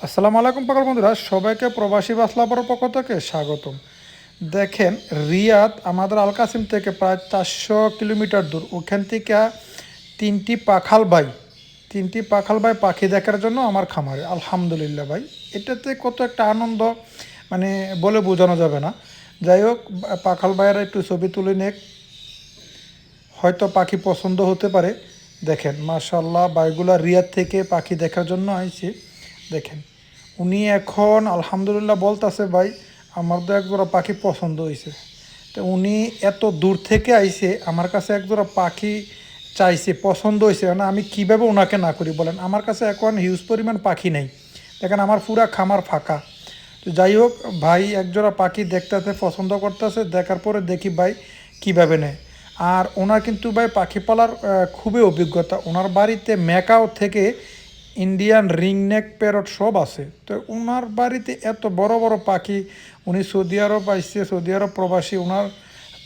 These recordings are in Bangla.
আসসালামু আলাইকুম পাগল বন্ধুরা, সবাইকে প্রবাসী বাসলাপর পক্ষ থেকে স্বাগতম। দেখেন, রিয়াদ আমাদের আলকাসিম থেকে প্রায় চারশো কিলোমিটার দূর। ওখান থেকে তিনটি পাখাল ভাই, তিনটি পাখাল ভাই পাখি দেখার জন্য আমার খামারে। আলহামদুলিল্লাহ ভাই, এটাতে কত একটা আনন্দ মানে বলে বোঝানো যাবে না। যাই হোক, পাখাল ভাইয়েরা একটু ছবি তুলে নেক। হয়তো পাখি পছন্দ হতে পারে। দেখেন মাশাল্লাহ বাইগুলা রিয়াদ থেকে পাখি দেখার জন্য আইছি। দেখেন। উনি এখন, আলহামদুলিল্লাহ বলতাছে, ভাই, আমার তো একজোড়া পাখি পছন্দ হয়েছে তো উনি এত দূর থেকে আইছে, আমার কাছে একজোড়া পাখি চাইছে, পছন্দ হয়েছে না আমি কীভাবে ওনাকে না করি, বলেন, আমার কাছে এখন হিউজ পরিমাণ পাখি নেই। দেখেন, আমার পুরা খামার ফাঁকা। তো যাই হোক, ভাই একজোড়া পাখি দেখতেছে পছন্দ করতেছে, দেখার পরে দেখি, ভাই, কীভাবে নেয়? আর ওনার কিন্তু, ভাই, পাখি পালার খুবই অভিজ্ঞতা। ওনার বাড়িতে ম্যাকাও থেকে ইন্ডিয়ান রিংনেক প্যারট সব আছে। তো ওনার বাড়িতে এত বড় বড় পাখি, উনি সৌদি আরব আসছে, সৌদি আরব প্রবাসী ওনার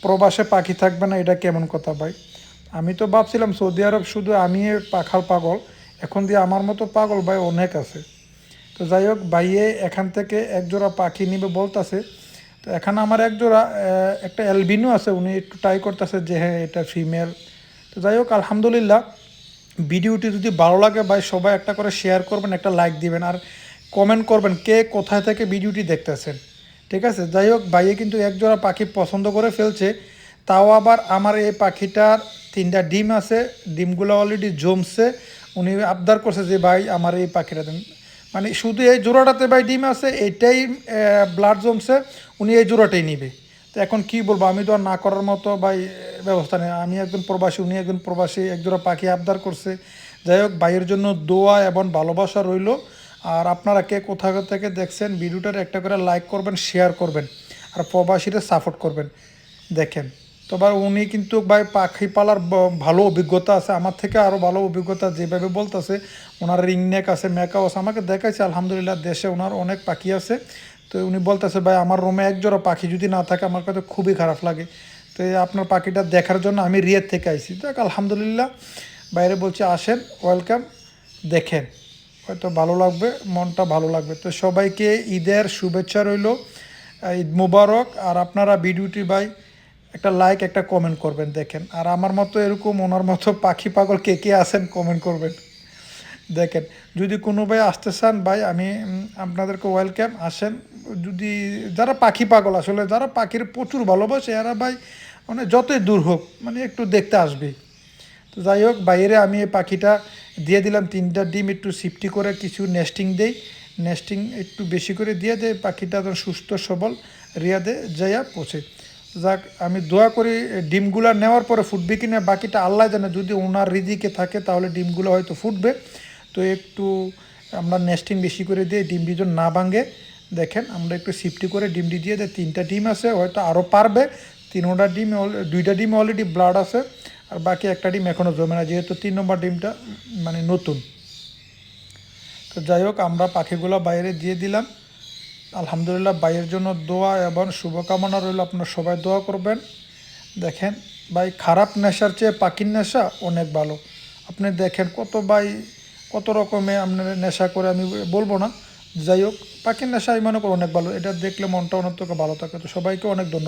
প্রবাসে পাখি থাকবে না, এটা কেমন কথা ভাই? আমি তো ভাবছিলাম সৌদি আরব শুধু আমি পাখাল পাগল, এখন দিয়ে আমার মতো পাগল ভাই অনেক আছে। তো যাই হোক, ভাইয়ে এখান থেকে একজোড়া পাখি নিবে বলতাছে। তো এখানে আমার একজোড়া একটা অ্যালবিনো আছে, উনি একটু ট্রাই করতেছে যে হ্যাঁ এটা ফিমেল তো যাই হোক, আলহামদুলিল্লাহ ভিডিওটি যদি ভালো লাগে ভাই, সবাই একটা করে শেয়ার করবেন, একটা লাইক দিবেন আর কমেন্ট করবেন কে কোথায় থেকে ভিডিওটি দেখতেছেন। ঠিক আছে? যাই হোক, ভাইয়ে কিন্তু একজোড়া পাখি পছন্দ করে ফেলছে। তাও আবার আমার এই পাখিটার তিনটা ডিম আছে, ডিমগুলো অলরেডি জমছে। উনি আবদার করছে যে, ভাই, আমার এই পাখিটা দেন। মানে শুধু এই জোড়াটাতে ভাই ডিম আছে এইটাই ব্লাড জমছে, উনি এই জোড়াটাই নিবে। তো এখন কি বলব, আমি তো আর না করার মতো ভাই ব্যবস্থা নেই। আমি একজন প্রবাসী, উনি একজন প্রবাসী, একজোড়া পাখি আবদার করছে। যাই হোক, ভাইয়ের জন্য দোয়া এবং ভালোবাসা রইল। আর আপনারা কে কোথা থেকে দেখছেন ভিডিওটার একটা করে লাইক করবেন, শেয়ার করবেন, আর প্রবাসীরা সাপোর্ট করবেন। দেখেন, তো এবার উনি কিন্তু ভাই পাখি পালার ভালো অভিজ্ঞতা আছে। আমার থেকে আরও ভালো অভিজ্ঞতা যেভাবে বলতেছে, ওনার রিংনেক আছে, মেকাও আছে। আমাকে দেখাইছে, আলহামদুলিল্লাহ, দেশে ওনার অনেক পাখি আছে। তো উনি বলতেছে, ভাই, আমার রুমে এক জোড়া পাখি যদি না থাকে, আমার কাছে খুবই খারাপ লাগে। তো আপনার পাখিটা দেখার জন্য আমি রিয়ের থেকে আইছি। দেখ আলহামদুলিল্লাহ, বাইরে বলছে, আসেন, ওয়েলকাম, দেখেন, হয়তো ভালো লাগবে, মনটা ভালো লাগবে। তো সবাইকে ঈদের শুভেচ্ছা রইল, ঈদ মুবারক। আর আপনারা ভিডিওটি, ভাই, একটা লাইক একটা কমেন্ট করবেন, দেখেন। আর আমার মতো এরকম ওনার মতো পাখি পাগল কে কে আছেন কমেন্ট করবেন, দেখেন। যদি কোনো ভাই আসতে চান, ভাই, আমি আপনাদেরকে ওয়েলকাম, আসেন যদি যারা পাখি পাগল, আসলে যারা পাখির প্রচুর ভালোবাসে, এরা ভাই মানে যতই দূর হোক মানে একটু দেখতে আসবে। তো যাই হোক, বাইরে আমি এই পাখিটা দিয়ে দিলাম, তিনটা ডিম একটু সিফটি করে কিছু নেস্টিং দেই। নেস্টিং একটু বেশি করে দিয়ে দেয় পাখিটা যেন সুস্থ, সবল, রিয়াদে যাইয়া পৌঁছে। যাক, আমি দোয়া করি, ডিমগুলো নেওয়ার পরে ফুটবে কি না বাকিটা আল্লাহ জানে। যদি ওনার রিদিকে থাকে, তাহলে ডিমগুলো হয়তো ফুটবে। তো একটু আমরা নেস্টিং বেশি করে দিয়ে ডিম যেন না ভাঙে দেখেন, আমরা একটু সিফটি করে ডিমটি দিয়ে দেয় তিনটা ডিম আছে, হয়তো আরও পারবে। তিনোটা ডিম, দুইটা ডিম অলরেডি ব্লাড আছে, আর বাকি একটা ডিম এখনও জমে না, যেহেতু তিন নম্বর ডিমটা মানে নতুন। তো যাই হোক, আমরা পাখিগুলো বাইরে দিয়ে দিলাম। আলহামদুলিল্লাহ, বাইয়ের জন্য দোয়া এবং শুভকামনা রইল। আপনারা সবাই দোয়া করবেন। দেখেন, ভাই, খারাপ নেশার চেয়ে পাখির নেশা অনেক ভালো। আপনি দেখেন কত ভাই, কত রকমে আপনার নেশা করে, আমি বলব না যাই হোক, পাখির নেশা মনে করি অনেক ভালো। এটা দেখলে মনটা অনেক ভালো থাকে। তো সবাইকে অনেক ধন্যবাদ।